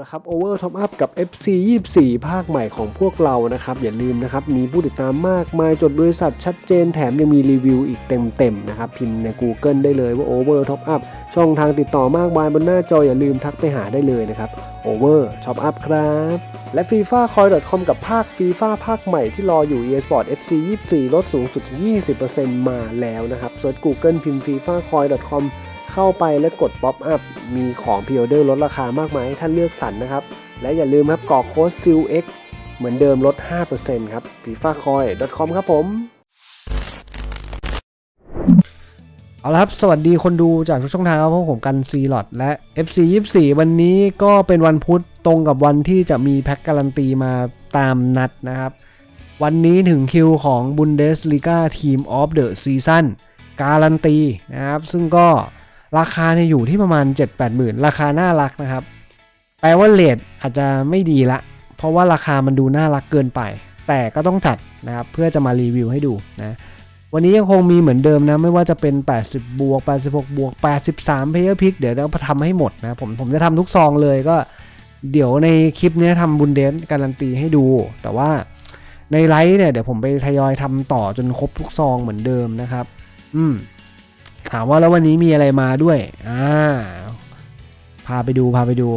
ละครับ Over Top Up กับ FC 24 ภาคใหม่ของพวกเรานะครับ อย่าลืมนะครับ มีผู้ติดตามมากมายจดบริษัทชัดเจนแถมยังมีรีวิวอีกเต็มๆนะครับ พิมพ์ใน Google ได้เลยว่า Over Top Up ช่องทางติดต่อมากมายบนหน้าจออย่าลืมทักไปหาได้เลยนะครับ Over Top Up ครับและ FIFA Coin.com กับภาค FIFA ภาคใหม่ที่รออยู่ eSport FC 24 ลดสูงสุด 20%มาแล้วนะครับเซิร์ช Google พิมพ์ FIFA Coin.com เข้าไปและกด Pop Up มีของพ r ออเดอร์ลดราคามากมายให้ท่านเลือกสรรนะครับ และอย่าลืมครับกรอกโค้ด SILX เหมือนเดิมลด 5%ครับ fifacoin.com ครับผม เอาละครับ สวัสดีคนดูจากทุกช่องทางครับพวกผมกันซีลอดและ FC 24 วันนี้ก็เป็นวันพุธตรงกับวันที่จะมีแพ็กการันตีมาตามนัดนะครับ วันนี้ถึงคิวของ Bundesliga Team of the Season การันตีนะครับ ซึ่งก็ ราคาเนี่ยอยู่ที่ประมาณ 7-8หมื่นราคาน่ารักนะครับ แปลว่าเลทอาจจะไม่ดีละ เพราะว่าราคามันดูน่ารักเกินไป แต่ก็ต้องจัดนะครับ เพื่อจะมารีวิวให้ดูนะวันนี้ยังคงมีเหมือนเดิมนะ ไม่ว่าจะเป็น 80 บวก 86 บวก 83เพย์พิกเดี๋ยวเราทำให้หมดนะผมผมจะทำทุกซองเลยก็ เดี๋ยวในคลิปนี้ทำบุนเดนการันตีให้ดู แต่ว่าในไลฟ์เนี่ยเดี๋ยวผมไปทยอยทำต่อจนครบทุกซองเหมือนเดิมนะครับ อืม ถามว่าแล้ววันนี้มีอะไรมาด้วย อ่า พาไปดูพาไปดู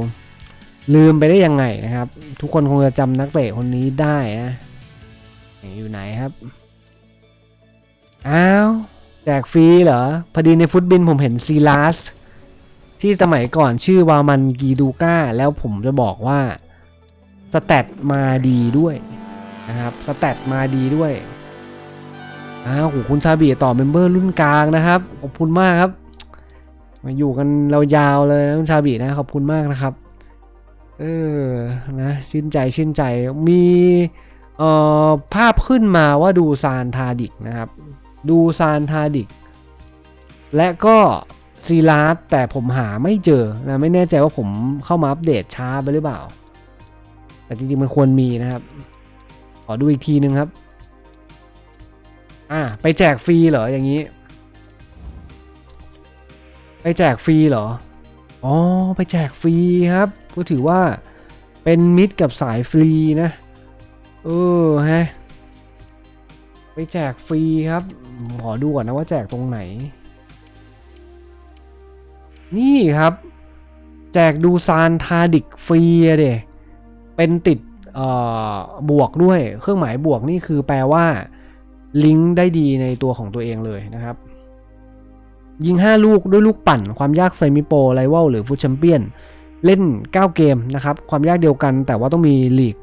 ลืมไปได้ยังไงนะครับ ทุกคนคงจะจำนักเตะคนนี้ได้นะอยู่ไหนครับ อ้าวแจกฟรีเหรอ พอดีในฟุตบินผมเห็นซีลาสที่สมัยก่อนชื่อวามันกีดูก้า แล้วผมจะบอกว่า สแตทมาดีด้วยนะครับ สแตทมาดีด้วย อ้าวโหคุณซาบีต่อเมมเบอร์รุ่นกลางนะครับ ขอบคุณมากครับ มาอยู่กันเรายาวเลยคุณซาบีนะ ขอบคุณมากนะครับ เออ นะ ชื่นใจ ชื่นใจ มีเอ่อภาพขึ้นมาว่าดูซานทาดิกนะครับ ดูซานทาดิก และก็ซีลาสแต่ผมหาไม่เจอนะ ไม่แน่ใจว่าผมเข้ามาอัปเดตช้าไปหรือเปล่า แต่จริงๆมันควรมีนะครับ ขอดูอีกทีนึงครับ อ่าไปแจกฟรีเหรออย่างนี้ ไปแจกฟรีเหรออ๋อไปแจกฟรีครับ ก็ถือว่าเป็นมิตรกับสายฟรีนะเออฮะไปแจกฟรีครับขอดูก่อนนะว่าแจกตรงไหน นี่ครับ แจกดูซานทาดิกฟรีเดเป็นติดเอ่อบวกด้วยเครื่องหมายบวกนี่คือแปลว่า ลิงก์ได้ดีในตัวของตัวเองเลยนะครับ ยิง 5 ลูกด้วยลูกปั่น ความยากเซมิโปรไลวลหรือฟุตแชมเปี้ยน เล่น 9 เกมนะครับ ความยากเดียวกันแต่ว่าต้องมีลีก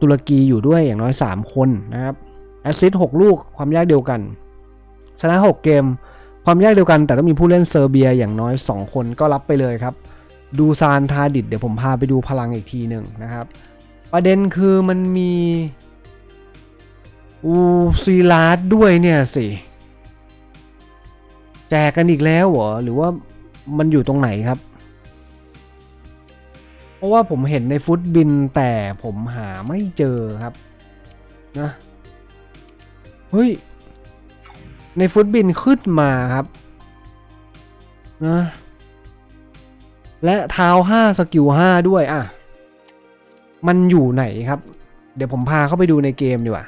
ตุรกีอยู่ด้วยอย่างน้อย 3 คนนะครับแอสซิสต์6ลูกความยากเดียวกัน ชนะ 6 เกม ความยากเดียวกันแต่ต้องมีผู้เล่นเซอร์เบียอย่างน้อย 2 คนก็รับไปเลยครับ ดูซานทาดิดเดี๋ยวผมพาไปดูพลังอีกทีหนึ่งนะครับ ประเด็นคือมันมี อูซีลาดด้วยเนี่ยสิ แจกกันอีกแล้วเหรอ หรือว่ามันอยู่ตรงไหนครับ เพราะว่าผมเห็นในฟุตบินแต่ผมหาไม่เจอครับนะเฮ้ย ในฟุตบินขึ้นมาครับนะและเท้า5สกิล5ด้วยอะ มันอยู่ไหนครับ เดี๋ยวผมพาเข้าไปดูในเกมดีกว่า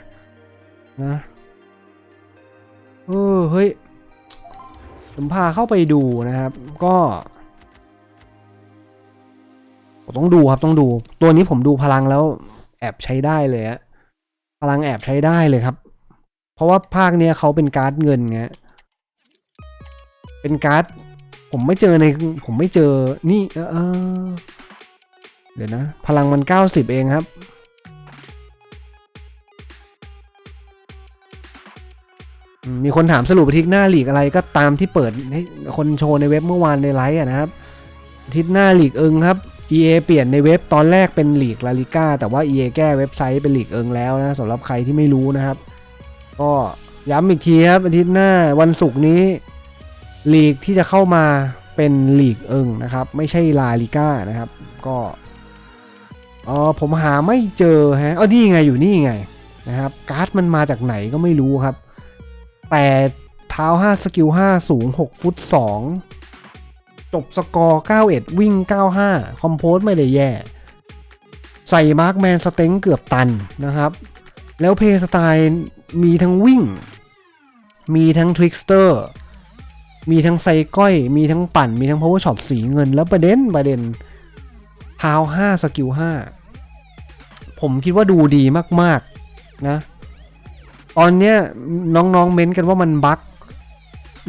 นะเออเฮ้ยผมพาเข้าไปดูนะครับ ก็ต้องดูครับต้องดู ตัวนี้ผมดูพลังแล้ว แอบใช้ได้เลยอะพลังแอบใช้ได้เลยครับ เพราะว่าภาคเนี้ยเขาเป็นการ์ดเงินไงเป็นการ์ดผมไม่เจอในผมไม่เจอนี่เออเดี๋ยวนะ พลังมัน90เองครับ มีคนถามสรุปทิตย์หน้าหลีกอะไรก็ตามที่เปิดให้คนโชว์ในเว็บเมื่อวานในไลฟ์นะครับทิตย์หน้าหลีกเอิงครับ EA เปลี่ยนในเว็บตอนแรกเป็นหลีกลาลิก้าแต่ว่า EA แก้เว็บไซต์เป็นหลีกเอิงแล้วนะสำหรับใครที่ไม่รู้นะครับ ก็ย้ำอีกทีครับอาทิตย์หน้าวันศุกร์นี้หลีกที่จะเข้ามาเป็นหลีกเอิงนะครับ ไม่ใช่ลาลิก้านะครับ ก็อ๋อผมหาไม่เจอฮะอ๋อนี่ไงอยู่นี่ไงนะครับ การ์ดมันมาจากไหนก็ไม่รู้ครับ แต่เท้า 5 สกิล 5 สูง 6 ฟุต 2 จบสกอร์ 91 วิ่ง 95 คอมโพสไม่ได้แย่ ใส่มาร์คแมนสเต็งเกือบตันนะครับ แล้วเพย์สไตล์มีทั้งวิ่ง มีทั้งทริกสเตอร์ มีทั้งไซก้อย มีทั้งปั่น มีทั้งพาวเวอร์ช็อตสีเงิน แล้วประเด็นประเด็นเท้า 5 สกิล 5 ผมคิดว่าดูดีมาก ๆ นะ ตอนเนี้ยน้องๆเม้นกันว่ามันบั๊ก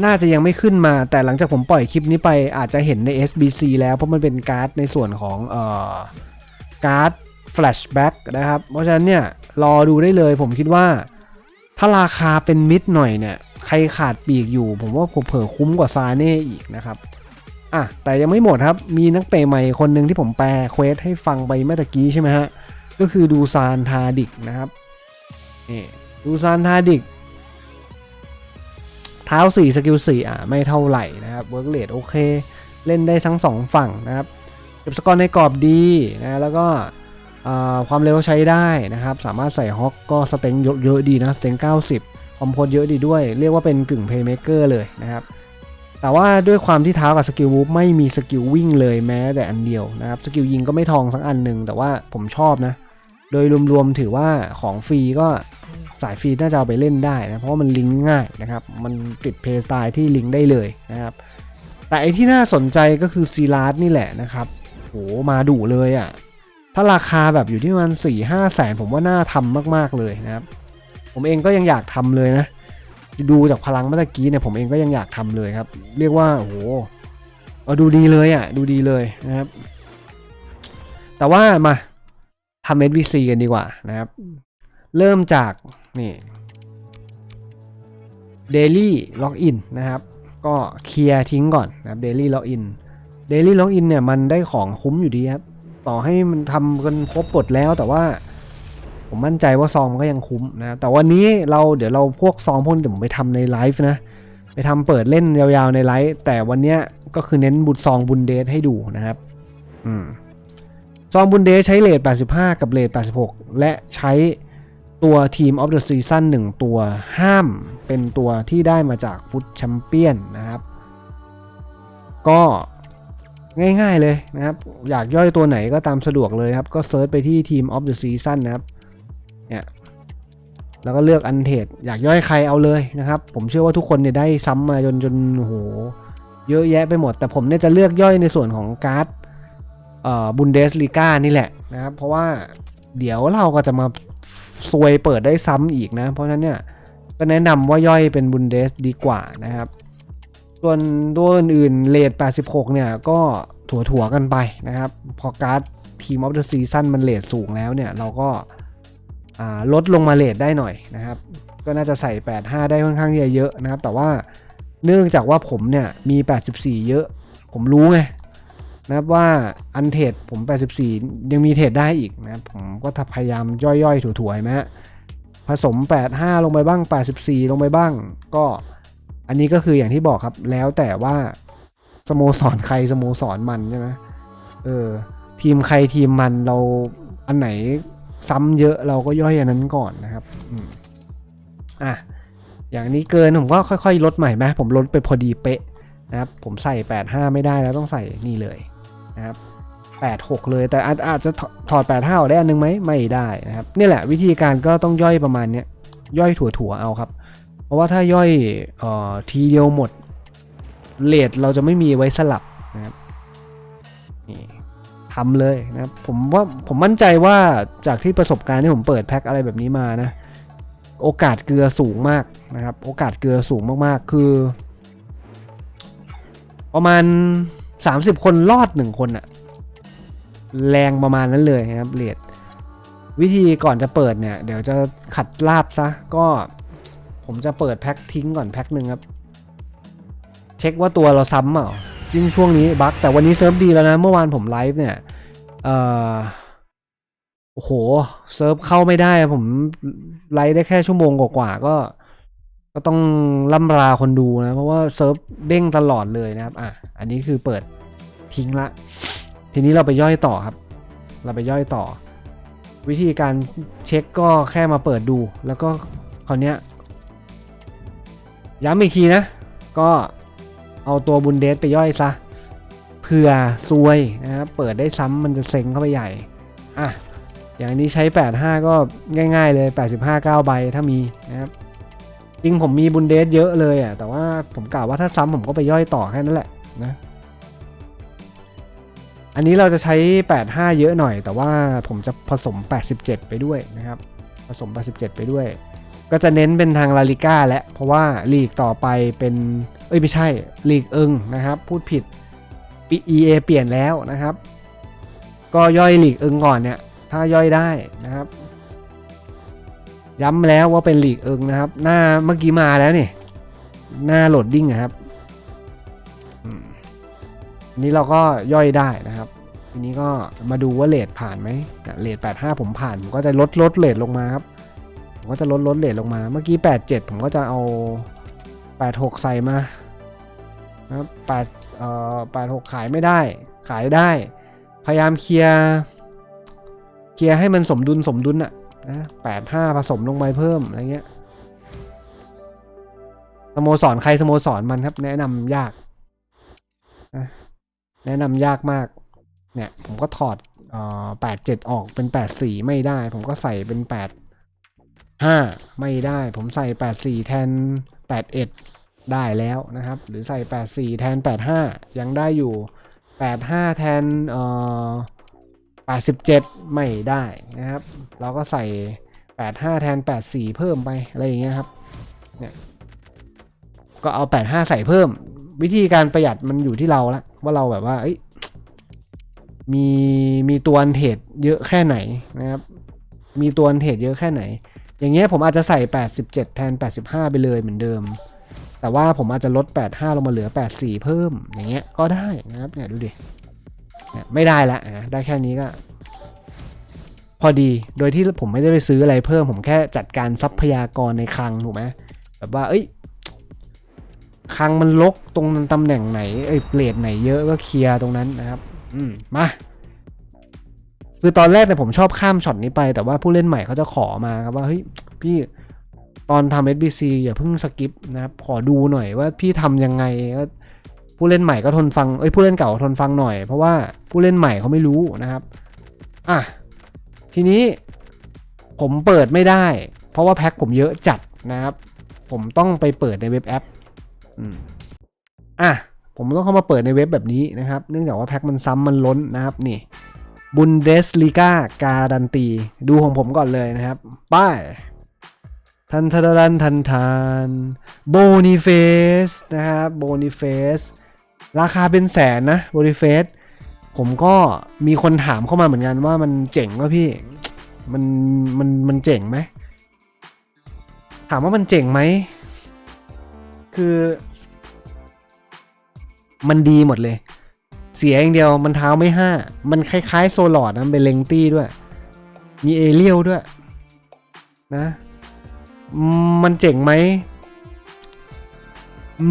น่าจะยังไม่ขึ้นมาแต่หลังจากผมปล่อยคลิปนี้ไปอาจจะเห็นใน SBC แล้วเพราะมันเป็นการ์ดในส่วนของเอ่อการ์ด flashback นะครับ เพราะฉะนั้นเนี่ยรอดูได้เลยผมคิดว่า ถ้าราคาเป็นมิดหน่อยเนี่ย ใครขาดปีกอยู่ ผมว่าผมเผลอคุ้มกว่าซาเน่อีกนะครับอะแต่ยังไม่หมดครับ มีนักเตะใหม่คนหนึ่งที่ผมแปลเควสให้ฟังไปเมื่อกี้ใช่ไหมฮะ ก็คือดูซานทาดิกนะครับนี่ ดูซานทาดิก เท้า 4 สกิล 4 อะ ไม่เท่าไหร่นะครับเวิร์กเลดโอเค เล่นได้ทั้งสองฝั่งนะครับเก็บสกอร์ในกรอบดีนะแล้วก็ความเร็วใช้ได้นะครับ สามารถใส่ฮอกก็สเต็งเยอะดีนะสเต็ง90 คอมโพสเยอะดีด้วย เรียกว่าเป็นกึ่งเพย์เมเกอร์เลยนะครับแต่ว่าด้วยความที่เท้ากับสกิลมูฟไม่มีสกิลวิ่งเลยแม้แต่อันเดียวนะครับสกิลยิงก็ไม่ทองสักอันหนึ่งแต่ว่าผมชอบนะ โดยรวมๆถือว่าของฟรีก็ สายฟรีน่าจะเอาไปเล่นได้นะเพราะว่ามันลิงก์ง่ายนะครับ มันติดเพย์สไตล์ที่ลิงก์ได้เลยนะครับแต่ไอที่น่าสนใจก็คือซีลาสนี่แหละนะครับโหมาดุเลยอะ่ะถ้าราคาแบบอยู่ที่ประมันสี่ห้าแสนผมว่าน่าทำมากๆเลยนะครับผมเองก็ยังอยากทำเลยนะ ดูจากพลังเมื่อกี้เนี่ยผมเองก็ยังอยากทำเลยครับ เรียกว่าโอ้โหเอาดูดีเลยอะ่ะดูดีเลยนะครับ แต่ว่ามาทำ SVC กันดีกว่านะครับ เริ่มจากนี่ Daily Login นะครับ ก็เคลียร์ทิ้งก่อนนะครับ Daily Login Daily Login เนี่ยมันได้ของคุ้มอยู่ดีครับ ต่อให้มันทำกันครบหมดแล้วแต่ว่า ผมมั่นใจว่าซองมันก็ยังคุ้มนะแต่วันนี้เราเดี๋ยวเราพวกซองพวกนี้เดี๋ยวผมไปทำในไลฟ์นะ ไปทำเปิดเล่นยาวๆในไลฟ์แต่วันเนี้ยก็คือเน้นบุตรซองบุนเดสให้ดูนะครับ อืมซองบุนเดสใช้เลท85 กับเลท86 และใช้ ตัวทีมออฟเดอะซีซั่น1ตัวห้ามเป็นตัวที่ได้มาจากฟุตแชมเปี้ยนนะครับ ก็ง่ายๆเลยนะครับ อยากย่อยตัวไหนก็ตามสะดวกเลยครับ ก็เซิร์ชไปที่ทีมออฟเดอะซีซั่นนะครับเนี่ยแล้วก็เลือกอันเทดอยากย่อยใครเอาเลยนะครับ ผมเชื่อว่าทุกคนเนี่ยได้ซ้ำมาจนจนโหเยอะแยะไปหมด แต่ผมเนี่ยจะเลือกย่อยในส่วนของการ์ดเอ่อบุนเดสลีกานี่แหละนะครับ เพราะว่าเดี๋ยวเราก็จะมา ซวยเปิดได้ซ้ำอีกนะ เพราะฉะนั้นเนี่ยก็แนะนำว่าย่อยเป็นบุนเดสดีกว่านะครับ ส่วนตัวอื่นๆเลท86 เนี่ยก็ถั่วๆกันไปนะครับ พอการ์ดทีมออฟเดอะซีซั่นมันเลทสูงแล้วเนี่ย เราก็ลดลงมาเลทได้หน่อยนะครับ ก็น่าจะใส่ 85 ได้ค่อนข้างเยอะนะครับ แต่ว่าเนื่องจากว่าผมเนี่ยมี 84 เยอะ ผมรู้ไง นะครับว่าอันเทรดผม 84 ยังมีเทรดได้อีกนะครับผมก็พยายามย่อยๆ ถั่วๆไหมผสม 85 ลงไปบ้าง 84 ลงไปบ้าง ก็อันนี้ก็คืออย่างที่บอกครับ แล้วแต่ว่าสโมสรใครสโมสรมันใช่ไหมเออทีมใครทีมมันเราอันไหนซ้ำเยอะเราก็ย่อยอันนั้นก่อนนะครับอะอย่างนี้เกินผมก็ค่อยๆ ลดใหม่ไหมผมลดไปพอดีเป๊ะนะครับ ผมใส่ 85 ไม่ได้แล้วต้องใส่นี่เลย นะครับ86 เลยแต่อาจอาจจะถอด 85ออกได้อันนึงไหมไม่ได้นะครับนี่แหละวิธีการก็ต้องย่อยประมาณนี้ย่อยถั่วๆเอาครับ เพราะว่าถ้าย่อยออทีเดียวหมดเลทเราจะไม่มีไว้สลับนะครับนี่ทำเลยนะครับผมว่าผมมั่นใจว่าจากที่ประสบการณ์ที่ผมเปิดแพ็คอะไรแบบนี้มานะ โอกาสเกลือสูงมากนะครับ โอกาสเกลือสูงมากๆคือ ประมาณ 30คนรอด1คนอะแรงประมาณนั้นเลยนะครับเลดวิธีก่อนจะเปิดเนี่ย เดี๋ยวจะขัดลาบซะ ก็ผมจะเปิดแพ็คทิ้งก่อนแพ็คหนึ่งครับ เช็คว่าตัวเราซ้ำเปล่ายิ่งช่วงนี้บั๊กแต่วันนี้เซิร์ฟดีแล้วนะ เมื่อวานผมไลฟ์เนี่ยเอ่อโอ้โห เซิร์ฟเข้าไม่ได้ ผมไลฟ์ได้แค่ชั่วโมงกว่าๆก็ ก็ต้องล่ำราคนดูนะ เพราะว่าเซิร์ฟเด้งตลอดเลยนะครับอะอันนี้คือเปิดทิ้งละ ทีนี้เราไปย่อยต่อครับ เราไปย่อยต่อ วิธีการเช็คก็แค่มาเปิดดู แล้วก็คราวเนี้ยย้ำอีกทีนะ ก็เอาตัวบุนเดสไปย่อยซะเผื่อซวยนะครับเปิดได้ซ้ำมันจะเซ็งเข้าไปใหญ่อะอย่างนี้ใช้ 85 ก็ง่าย ๆ เลย 85 9 ใบถ้ามีนะครับ จริงผมมีบุนเดสเยอะเลยอะ แต่ว่าผมกล่าวว่าถ้าซ้ำผมก็ไปย่อยต่อแค่นั้นแหละนะ อันนี้เราจะใช้ 85 เยอะหน่อย แต่ว่าผมจะผสม 87 ไปด้วยนะครับ ผสม 87 ไปด้วย ก็จะเน้นเป็นทางลาลิก้าและ เพราะว่าลีกต่อไปเป็น เอ้ยไม่ใช่ ลีกเอิงนะครับ พูดผิด EA เปลี่ยนแล้วนะครับ ก็ย่อยลีกเอิงก่อนเนี่ย ถ้าย่อยได้นะครับ ย้ำแล้วว่าเป็นหลีกเอิงนะครับ หน้าเมื่อกี้มาแล้วนี่ หน้าโหลดดิ้งอะครับอันนี้เราก็ย่อยได้นะครับ ทีนี้ก็มาดูว่าเลทผ่านไหมเลท85ผมผ่านผมก็จะลดลดเลทลงมาครับ ผมก็จะลดลดเลทลงมา เมื่อกี้87ผมก็จะเอา86ใส่มาครับ8เอ่อ86ขายไม่ได้ ขายได้ พยายามเคลียร์ เคลียร์ให้มันสมดุลสมดุลอะ นะ85ผสมลงไปเพิ่มอะไรเงี้ยสโมสรใครสโมสรมันครับ แนะนำยากนะแนะนำยากมาก เนี่ย ผมก็ถอดเอ่อ87ออกเป็น84ไม่ได้ ผมก็ใส่เป็น8 5ไม่ได้ ผมใส่84แทน81ได้แล้วนะครับ หรือใส่84แทน85ยังได้อยู่85แทนเอ่อ 87 ไม่ได้นะครับ เราก็ใส่ 85 แทน 84 เพิ่มไปอะไรอย่างเงี้ยครับเนี่ยก็เอา 85 ใส่เพิ่ม วิธีการประหยัดมันอยู่ที่เราละว่าเราแบบว่ามีมีตัวอันเทรดเยอะแค่ไหนนะครับ มีตัวอันเทรดเยอะแค่ไหน อย่างเงี้ยผมอาจจะใส่ 87 แทน 85 ไปเลยเหมือนเดิม แต่ว่าผมอาจจะลด 85 ลงมาเหลือ 84 เพิ่มอย่างเงี้ยก็ได้นะครับเนี่ยดูดิ ไม่ได้ละได้แค่นี้ก็ พอดีโดยที่ผมไม่ได้ไปซื้ออะไรเพิ่ม ผมแค่จัดการทรัพยากรในคลังถูกไหมแบบว่า เอ้ยคลังมันลกตรงตำแหน่งไหนเอ้ยเปลดไหนเยอะก็เคลียร์ตรงนั้นนะครับ อืมมาคือตอนแรกเนี่ยผมชอบข้ามช็อตนี้ไป แต่ว่าผู้เล่นใหม่เขาจะขอมาครับว่าเฮ้ยพี่ตอนทำ SBC อย่าเพิ่งสกิปนะครับขอดูหน่อยว่าพี่ทำยังไงก็ ผู้เล่นใหม่ก็ทนฟังเอ้ยผู้เล่นเก่าทนฟังหน่อย เพราะว่าผู้เล่นใหม่เขาไม่รู้นะครับอะทีนี้ผมเปิดไม่ได้ เพราะว่าแพ็คผมเยอะจัดนะครับ ผมต้องไปเปิดในเว็บแอปอืมอะผมต้องเข้ามาเปิดในเว็บแบบนี้นะครับ เนื่องจากว่าแพ็คมันซ้ำมันล้นนะครับนี่บุนเดสลีกาการันตี ดูของผมก่อนเลยนะครับ ป้ายทันทันทันทันทันโบนิเฟสนะครับโบนิเฟส ราคาเป็นแสนนะบนิเฟสผมก็มีคนถามเข้ามาเหมือนกันว่ามันเจ๋งว่าพี่ มันมันมันเจ๋งไหม ถามว่ามันเจ๋งไหม คือ มันดีหมดเลย เสียอย่างเดียวมันเท้าไม่ห้า มันคล้ายๆ โซลอดนะเป็นเลงตี้ด้วย มีเอเลียวด้วย นะ มันเจ๋งไหม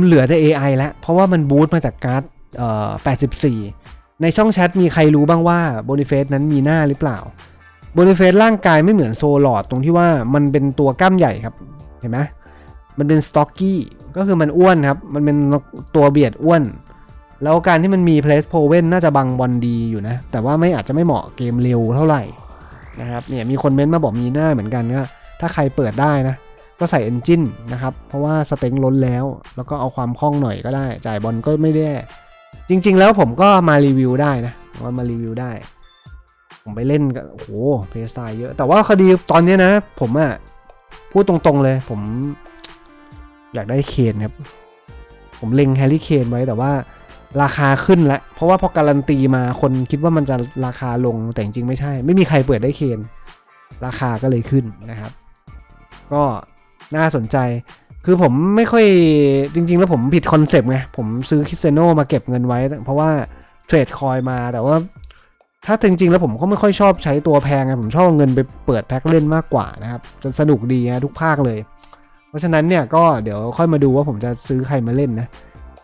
เหลือแต่ AI แล้ว เพราะว่ามันบูตมาจากการ์ดเอ่อ84 ในช่องแชทมีใครรู้บ้างว่าโบนิเฟสนั้นมีหน้าหรือเปล่าโบนิเฟสร่างกายไม่เหมือนโซลอดตรงที่ว่ามันเป็นตัวกล้ามใหญ่ครับ เห็นไหมมันเป็นสต็อกกี้ก็คือมันอ้วนครับ มันเป็นตัวเบียดอ้วน แล้วการที่มันมีเพลสโพเว่นน่าจะบังบอลดีอยู่นะ แต่ว่าไม่อาจจะไม่เหมาะเกมเร็วเท่าไหร่นะครับเนี่ยมีคนเม้นมาบอกมีหน้าเหมือนกันก็ถ้าใครเปิดได้นะ ก็ใส่เอนจินนะครับ เพราะว่าสเต็งล้นแล้ว แล้วก็เอาความคล่องหน่อยก็ได้ จ่ายบอลก็ไม่ได้ จริง ๆ แล้วผมก็มารีวิวได้นะว่ามารีวิวได้ ผมไปเล่นกับโอ้โหเพย์สไตล์เยอะ แต่ว่าคดีตอนนี้นะ ผมอะพูดตรงๆเลย ผมอยากได้เคนครับ ผมเล็งแฮร์รี่เคนไว้แต่ว่าราคาขึ้นแล้ว เพราะว่าพอการันตีมาคนคิดว่ามันจะราคาลงแต่จริงๆไม่ใช่ ไม่มีใครเปิดได้เคน ราคาก็เลยขึ้นนะครับ ก็ น่าสนใจ คือผมไม่ค่อยจริง ๆ แล้วผมผิดคอนเซปต์ไง ผมซื้อคิเซโนมาเก็บเงินไว้ เพราะว่าเทรดคอยมาแต่ว่า ถ้าจริง ๆ แล้วผมก็ไม่ค่อยชอบใช้ตัวแพงไงผมชอบเงินไปเปิดแพ็คเล่นมากกว่านะครับจะสนุกดีนะทุกภาคเลย เพราะฉะนั้นเนี่ยก็เดี๋ยวค่อยมาดูว่าผมจะซื้อใครมาเล่นนะ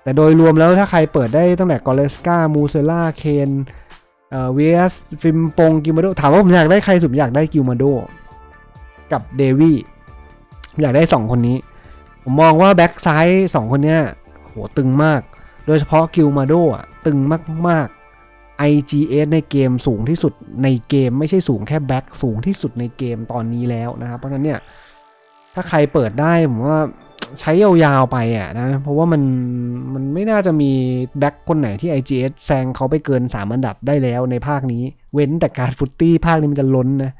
แต่โดยรวมแล้วถ้าใครเปิดได้ตั้งแต่กอเลสกามูเซล่าเคนเอ่อวีสฟิมปงกิมาโดถามว่าผมอยากได้ใครสุดอยากได้กิมาโดกับเดวี่ อยากได้ 2 คนนี้ ผมมองว่าแบ็กซ้าย2คนเนี้ยโหตึงมาก โดยเฉพาะกิลมาโดอะตึงมาก ๆ IGS ในเกมสูงที่สุดในเกมไม่ใช่สูงแค่แบ็คสูงที่สุดในเกมตอนนี้แล้วนะครับเพราะฉะนั้นเนี่ยถ้าใครเปิดได้ผมว่าใช้ยาวๆไปอะนะ เพราะว่ามันมันไม่น่าจะมีแบ็คคนไหนที่ IGS แซงเขาไปเกิน 3 อันดับได้แล้วในภาคนี้ เว้นแต่การฟุตตี้ภาคนี้มันจะล้นนะ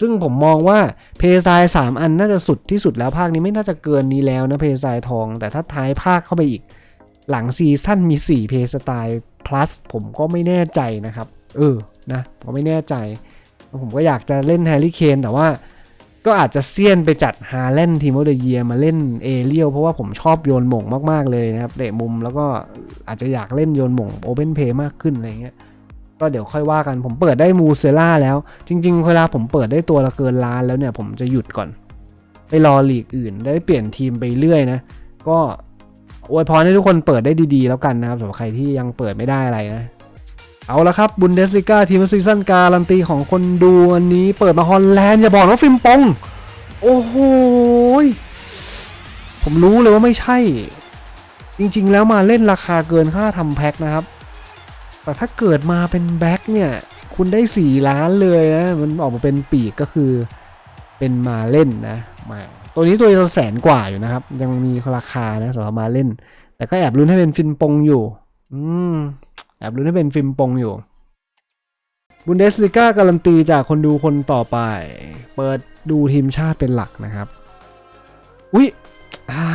ซึ่งผมมองว่าเพซายสามอันน่าจะสุดที่สุดแล้วภาคนี้ไม่น่าจะเกินนี้แล้วนะเพซายทอง แต่ถ้าท้ายภาคเข้าไปอีก หลังซีซั่นมี 4 เพสไตล์ plus ผมก็ไม่แน่ใจนะครับ เออนะผมก็ไม่แน่ใจ ผมก็อยากจะเล่นแฮร์รี่เคนแต่ว่าก็อาจจะเซียนไปจัดฮาเลนทีมอเดเยียมาเล่นเอเรียลเพราะว่าผมชอบโยนหม่งมาก ๆ เลยนะครับเตะมุมแล้วก็อาจจะอยากเล่นโยนหม่งโอเ n นเพย์มากขึ้นอะไรเงี้ย ก็เดี๋ยวค่อยว่ากันผมเปิดได้มูเซล่าแล้ว จริง ๆ เวลาผมเปิดได้ตัวละเกินล้านแล้วเนี่ย ผมจะหยุดก่อน ไปรอลีกอื่น ได้เปลี่ยนทีมไปเรื่อยนะ ก็อวยพรให้ทุกคนเปิดได้ดีๆ แล้วกันนะครับสำหรับใครที่ยังเปิดไม่ได้อะไรนะ เอาละครับบุนเดสลิก้าทีมซีซั่นการันตีของคนดูอันนี้เปิดมาฮอลแลนด์อย่าบอกว่าฟิมปอง โอ้โหผมรู้เลยว่าไม่ใช่ จริง ๆ แล้วมาเล่นราคาเกินค่าทำแพ็คนะครับ แต่ถ้าเกิดมาเป็นแบ็คเนี่ย คุณได้ 4 ล้านเลยนะ มันออกมาเป็นปีกก็คือ เป็นมาเล่นนะมาตัวนี้ตัวละแสนกว่าอยู่นะครับ ยังมีราคานะสำหรับมาเล่น แต่ก็แอบลุ้นให้เป็นฟินปงอยู่ อืมแอบลุ้นให้เป็นฟิลปงอยู่บุนเดสลิก้าการันตีจากคนดูคนต่อไป เปิดดูทีมชาติเป็นหลักนะครับ อุ๊ย อ่า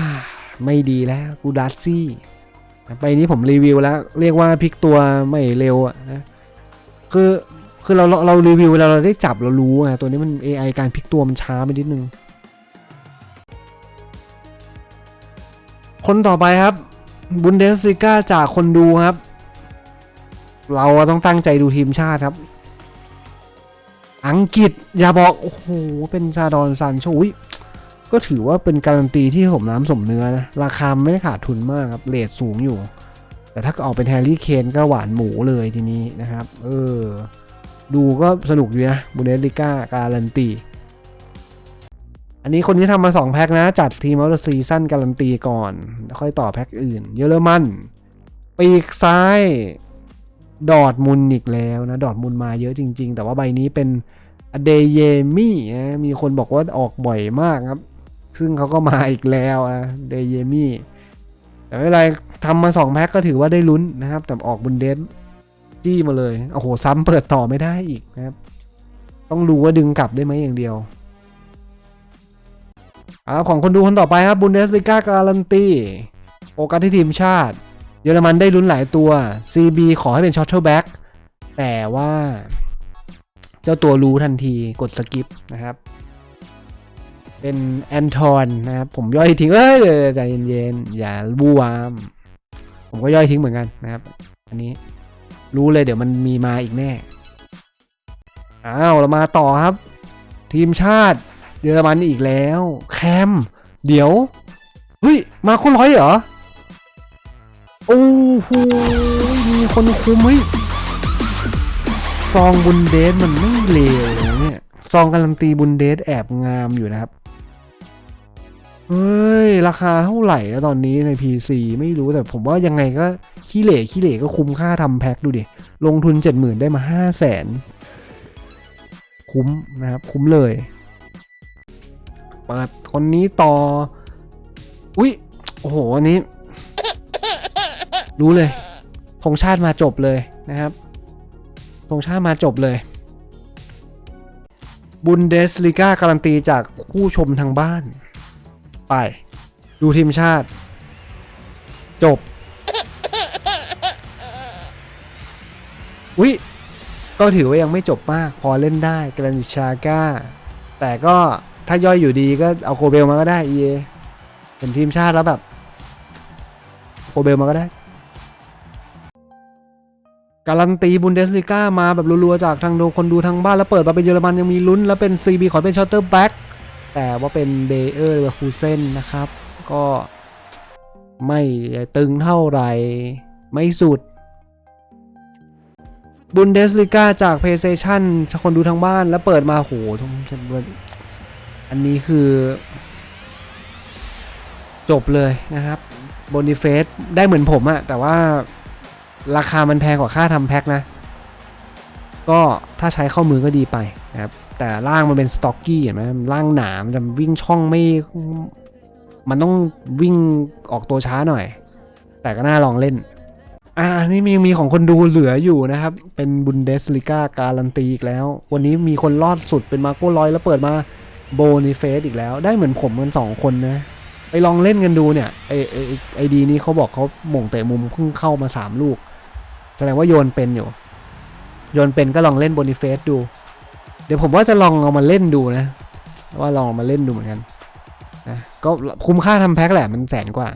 ไม่ดีแล้วกูดัซซี่ ไปนี้ผมรีวิวแล้ว เรียกว่าพลิกตัวไม่เร็วอะนะคือคือเราเราเรารีวิวเวลาเราได้จับเรารู้อะตัวนี้มัน AI การพลิกตัวมันช้าไปนิดนึง คนต่อไปครับบุนเดสลิก้าจากคนดูครับ เราต้องตั้งใจดูทีมชาติครับ อังกฤษอย่าบอก โอ้โห เป็นซาดอนซันโชอุ๊ย ก็ถือว่าเป็นการันตีที่สมน้ำสมเนื้อนะ ราคาไม่ได้ขาดทุนมากครับเรทสูงอยู่ แต่ถ้าออกเป็นแฮร์รี่เคนก็หวานหมูเลยทีนี้นะครับ เออ ดูก็สนุกอยู่นะบุนเดสลิก้าการันตี อันนี้คนที่ทำมา 2 แพ็คนะ จัดทีมอาท์ซีซั่นการันตีก่อนแล้วค่อยต่อแพ็คอื่น เยอรมันปีกซ้ายดอร์ทมุนอีกแล้วนะ ดอร์ทมุนมาเยอะจริง ๆ แต่ว่าใบนี้เป็นอเดเยมี่นะมีคนบอกว่าออกบ่อยมากครับ ซึ่งเขาก็มาอีกแล้วอะเดเยมี่แต่ไม่เป็นไรทำมาสองแพ็คก็ถือว่าได้ลุ้นนะครับ แต่ออกบุนเดสจี้มาเลย โอ้โห ซ้ำเปิดต่อไม่ได้อีกนะครับ ต้องดูว่าดึงกลับได้ไหมอย่างเดียวอาของคนดูคนต่อไปครับบุนเดสลิก้าการันตีโอกาสที่ทีมชาติ เยอรมันได้ลุ้นหลายตัว CB ขอให้เป็นชอตเทอร์แบ็กแต่ว่า เจ้าตัวรู้ทันทีกดสกิปนะครับ เป็นแอนทอนนะครับผมย่อยทิ้งเอ้ยใจเย็นๆอย่าบูวาม ผมก็ย่อยทิ้งเหมือนกันนะครับ อันนี้รู้เลยเดี๋ยวมันมีมาอีกแน่อ้าวเรามาต่อครับ ทีมชาติเยอรมันอีกแล้ว แคม เดี๋ยวเฮ้ยมาคนร้อยเหรอโอ้โหมีคนคุมเฮ้ยซองบุนเดสมันไม่เลวเนี่ยซองการันตีบุนเดสแอบงามอยู่นะครับ เฮ้ย ราคาเท่าไหร่แล้วตอนนี้ใน PC ไม่รู้แต่ผมว่ายังไงก็ขี้เหร่ขี้เหร่ก็คุ้มค่าทำแพ็คดูดิ ลงทุน 70,000 ได้มา 5 0 0 0 0นคุ้มนะครับ คุ้มเลยเปิดคนนี้ต่อ อุ๊ย โอ้โห อันนี้ รู้เลยธงชาติมาจบเลยนะครับธงชาติมาจบเลย บุนเดสลิก้าการันตีจากผู้ชมทางบ้าน ไป ดูทีมชาติ จบ อุ๊ย ก็ถือว่ายังไม่จบมาก พอเล่นได้กรันชาก้า แต่ก็ถ้าย่อยอยู่ดีก็เอาโคเบลมาก็ได้เอเป็นทีมชาติแล้วแบบ โคเบลมาก็ได้ การันตีบุนเดสลิก้ามาแบบรัวๆ จากทางดูคนดูทางบ้านแล้วเปิดมาเป็นเยอรมันยังมีลุ้น แล้วเป็น CB ขอเป็นชอตเตอร์แบ็ก แต่ว่าเป็นเบเออร์คูเซนนะครับ ก็ไม่ตึงเท่าไหร่ ไม่สุดบุนเดสลิก้าจาก PlayStation คนดูทางบ้านแล้วเปิดมาโหทุกอันนี้คือ จบเลยนะครับบนิเฟสได้เหมือนผมอะแต่ว่าราคามันแพงกว่าค่าทำแพ็คนะ ก็ถ้าใช้เข้ามือก็ดีไป นะครับแต่ล่างมันเป็นสต็อกกี้เห็นไหมล่างหนามันจะวิ่งช่องไม่ มันต้องวิ่งออกตัวช้าหน่อย แต่ก็น่าลองเล่น อ่านี่มีมีของคนดูเหลืออยู่นะครับ เป็นบุนเดสลิก้าการันตีอีกแล้ว วันนี้มีคนรอดสุดเป็นมาโก้ลอยแล้วเปิดมาโบนิเฟสอีกแล้ว ได้เหมือนผมกันสองคนนะไปลองเล่นกันดูเนี่ยไอไอไอ้ไอดีนี้เขาบอกเขาหม่งเตะมุมเพิ่งเข้ามาสามลูก แสดงว่าโยนเป็นอยู่ โยนเป็นก็ลองเล่นโบนิเฟสดู เดี๋ยวผมว่าจะลองเอามาเล่นดูนะ ว่าลองเอามาเล่นดูเหมือนกันนะก็คุ้มค่าทำแพ็คแหละมันแสนกว่า